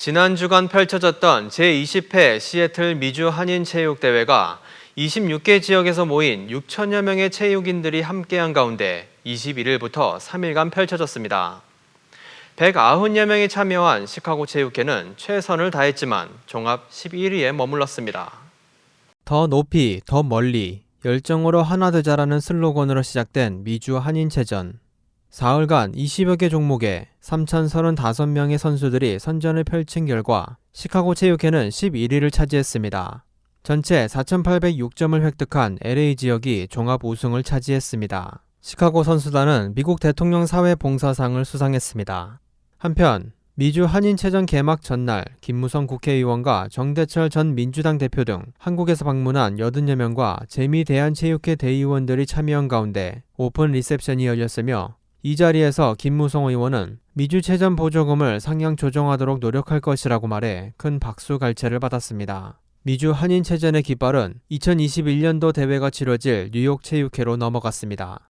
지난 주간 펼쳐졌던 제20회 시애틀 미주 한인 체육 대회가 26개 지역에서 모인 6천여 명의 체육인들이 함께한 가운데 21일부터 3일간 펼쳐졌습니다. 190여 명이 참여한 시카고 체육회는 최선을 다했지만 종합 11위에 머물렀습니다. 더 높이, 더 멀리, 열정으로 하나 되자라는 슬로건으로 시작된 미주 한인체전. 사흘간 20여 개 종목에 3,035명의 선수들이 선전을 펼친 결과 시카고 체육회는 11위를 차지했습니다. 전체 4,806점을 획득한 LA 지역이 종합 우승을 차지했습니다. 시카고 선수단은 미국 대통령 사회 봉사상을 수상했습니다. 한편 미주 한인체전 개막 전날 김무성 국회의원과 정대철 전 민주당 대표 등 한국에서 방문한 80여 명과 재미대한체육회 대의원들이 참여한 가운데 오픈 리셉션이 열렸으며 이 자리에서 김무성 의원은 미주체전 보조금을 상향 조정하도록 노력할 것이라고 말해 큰 박수 갈채를 받았습니다. 미주 한인체전의 깃발은 2021년도 대회가 치러질 뉴욕 체육회로 넘어갔습니다.